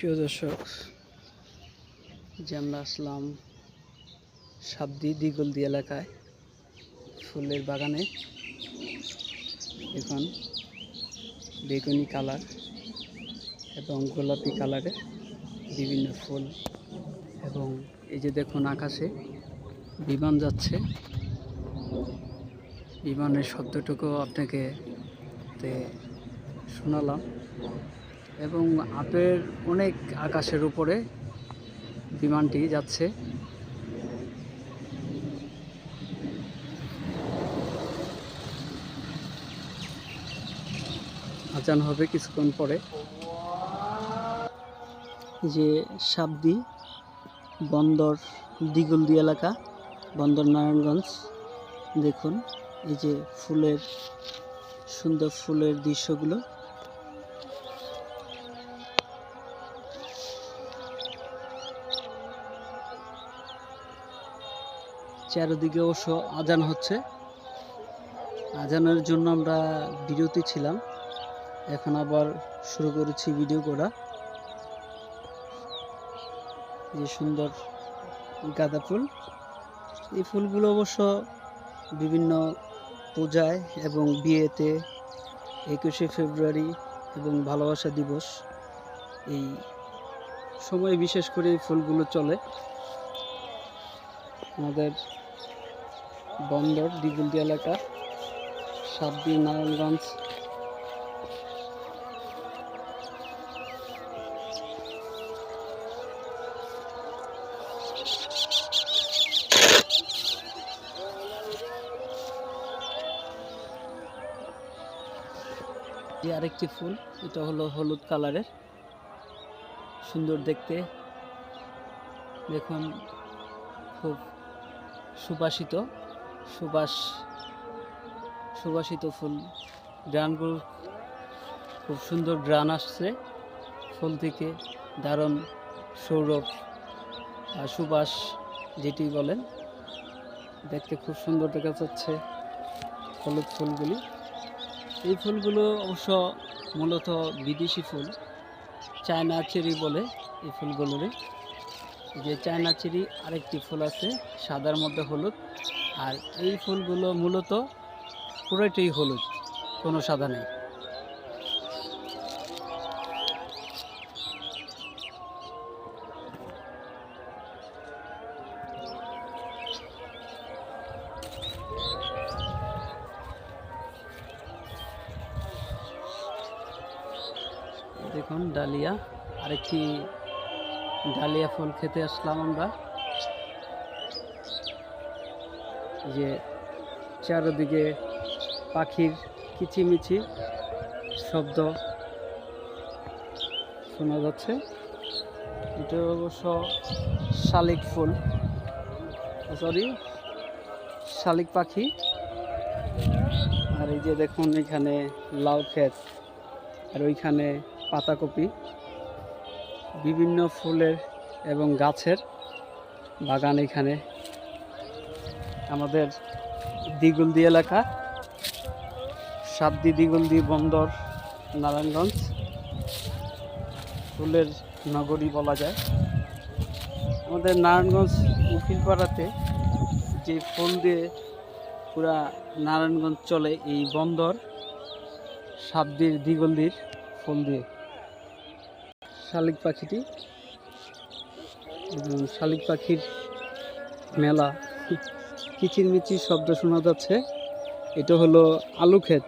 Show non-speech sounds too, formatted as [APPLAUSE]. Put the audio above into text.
প্রিয় দর্শক যে আমরা আসলাম সাবদি দিগলদি এলাকায়, ফুলের বাগানে। এখন বেগুনি কালার এবং গোলাপি কালারের বিভিন্ন ফুল এবং এই যে দেখুন আকাশে বিমান যাচ্ছে। বিমানের শব্দটুকু আপনাকে শোনালাম। এবং আপের অনেক আকাশের উপরে বিমানটি যাচ্ছে। আজান হবে কিছুক্ষণ পরে। যে সাবদি বন্দর দিগুলদি এলাকা, বন্দর নারায়ণগঞ্জ, দেখুন, এই যে ফুলের, সুন্দর ফুলের দৃশ্যগুলো। চারিদিকে অবশ্য আজান হচ্ছে। আজানের জন্য আমরা বিরতি ছিলাম। এখন আবার শুরু করেছি ভিডিও করা। যে সুন্দর গাঁদা ফুল। এই ফুলগুলো অবশ্য বিভিন্ন পূজায় এবং বিয়েতে একুশে ফেব্রুয়ারি এবং ভালোবাসা দিবস এই সময় বিশেষ করে এই ফুলগুলো চলে। আমাদের বন্দর দিগুলদি এলাকা সাবদি নারায়ণগঞ্জ। আরেকটি ফুল, এটা হলো হলুদ কালারের। সুন্দর দেখতে। দেখুন, খুব সুবাসিত, সুবাস, সুবাসিত ফুল। গ্রানগুলো খুব সুন্দর গ্রান আসছে, ফুল থেকে দারুণ সৌরভ আর সুবাস যেটি বলেন, দেখতে খুব সুন্দর দেখা যাচ্ছে হলুদ ফুলগুলি। এই ফুলগুলো অবশ্য মূলত বিদেশি ফুল, চায়না চেরি বলে এই ফুলগুলোরে যে চায়না চেরি আরেকটি ফুল আছে, সাদার মধ্যে হলুদ। আর এই ফুলগুলো মূলত পুরোটাই হলুদ, কোনো সাদা নেই। দেখুন, ডালিয়া, আরেকটি ডালিয়া ফুল খেতে আসলাম আমরা। যে চারদিকে পাখির কিচিমিচি শব্দ শোনা যাচ্ছে। এটা অবশ্য শালিক ফুল। সরি শালিক পাখি। আর এই যে দেখুন এখানে লাউ ক্ষেত, আর ওইখানে পাতাকপি। বিভিন্ন ফুলের এবং গাছের বাগান এখানে আমাদের দিগুলদি এলাকা, সাবদি দিগুলদি বন্দর, নারায়ণগঞ্জ, ফুলের নগরী বলা যায়। আমাদের নারায়ণগঞ্জ উকিলপাড়াতে যে ফুল দিয়ে পুরা নারায়ণগঞ্জ চলে এই বন্দর, সাবদির দিগলদির ফুল দিয়ে। শালিক পাখিটি। শালিক পাখির মেলা। [LAUGHS] কিচিরমিচির শব্দ শোনা যাচ্ছে। এটা হলো আলু ক্ষেত।